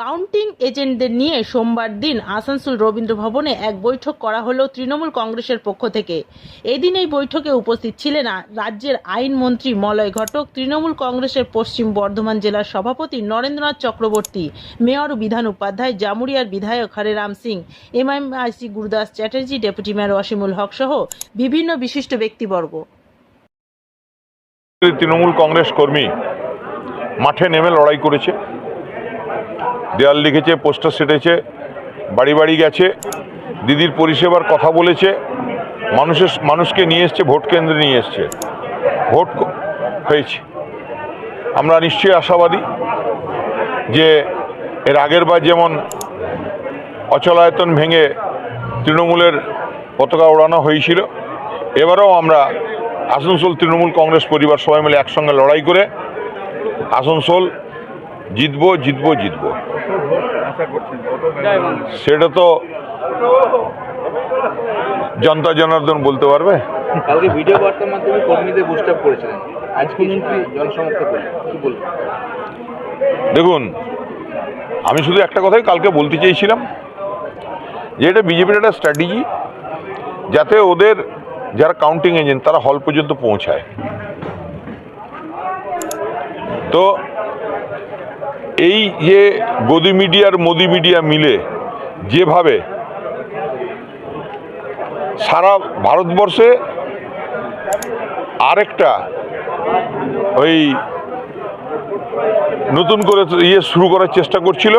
Counting এজেন্টদের নিয়ে সোমবার দিন আসানসোল রবীন্দ্র ভবনে এক বৈঠক করা হলো তৃণমূল কংগ্রেসের পক্ষ থেকে। এদিন এই বৈঠকে উপস্থিত ছিলেন রাজ্যের আইনমন্ত্রী মলয় ঘটক, তৃণমূল কংগ্রেসের পশ্চিম বর্ধমান জেলার সভাপতি নরেন্দ্রনাথ চক্রবর্তী, মেয়র বিধান উপাধ্যায় জামুরিয়ার বিধায়ক Hareram Singh, MIC Gurudas Chatterjee, deputy mayor Asimul Haque সহ বিভিন্ন বিশিষ্ট ব্যক্তিবর্গ। তৃণমূল কংগ্রেস কর্মী মাঠে নেমে লড়াই করেছে। দেয়াল লিখেছে, পোস্টার সেটেছে, বাড়ি বাড়ি গেছে, দিদির পরিষেবার কথা বলেছে, মানুষের, মানুষকে নিয়ে এসছে, ভোট কেন্দ্রে নিয়ে এসছে। ভোট হয়েছে। আমরা নিশ্চয়ই আশাবাদী যে এর আগের বার যেমন অচলায়তন ভেঙে তৃণমূলের পতাকা ওড়ানো হয়েছিল, এবারেও আমরা আসানসোল তৃণমূল কংগ্রেস পরিবার সবাই মিলে একসঙ্গে লড়াই করে আসানসোল জিতবো জিতবো জিতবো। সেটা তো জনতা জনার্দন বলতে পারবে? কালকে ভিডিও বার্তার মাধ্যমে কর্মীদের বুস্ট আপ করেছিলেন। আজকে মন্ত্রী জনসমর্থন কি বলবেন? দেখুন আমি শুধু একটা কথাই কালকে বলতে চেয়েছিলাম যে এটা বিজেপির একটা স্ট্র্যাটেজি যাতে ওদের যারা কাউন্টিং এজেন্ট তারা হল পর্যন্ত পৌঁছায়। তো এই যে গদি মিডিয়ার মোদি মিডিয়া মিলে যেভাবে সারা ভারতবর্ষে আরেকটা ওই নতুন করে ইয়ে শুরু করার চেষ্টা করছিল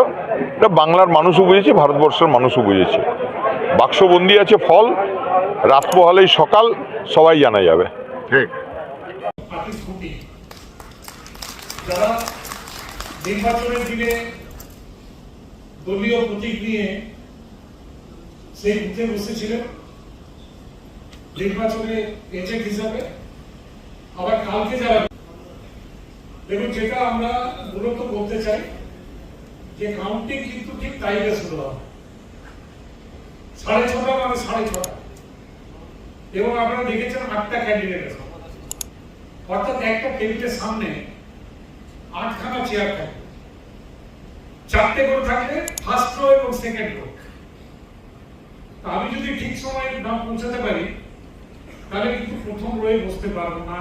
এটা বাংলার মানুষও বুঝেছে ভারতবর্ষের মানুষও বুঝেছে। বাক্সবন্দি আছে ফল রাত পোহালেই সকাল সবাই জানা যাবে। ঠিক। নির্বাচনের দিনে দলীয় প্রতীক নিয়ে সেই বুথে বসেছিলেন। নির্বাচনে এজেন্ট হিসাবে আবার কালকে যারা দেখুন, যেটা আমরা মূলত বলতে চাই যে কাউন্টিং কিন্তু ঠিক টাইমে শুরু হবে। সাড়ে ছটা মানে সাড়ে ছটা। এবং আপনারা দেখেছেন আটটা ক্যান্ডিডেট আছে। অর্থাৎ একটা টেবিলের সামনে আটখানা চেয়ার থাকে। চারটে করে থাকবে ফার্স্ট রো এবং সেকেন্ড রো আমি যদি ঠিক সময় না পৌঁছাতে পারি, তাহলে কিন্তু প্রথম রোয়ে বসতে পারব না।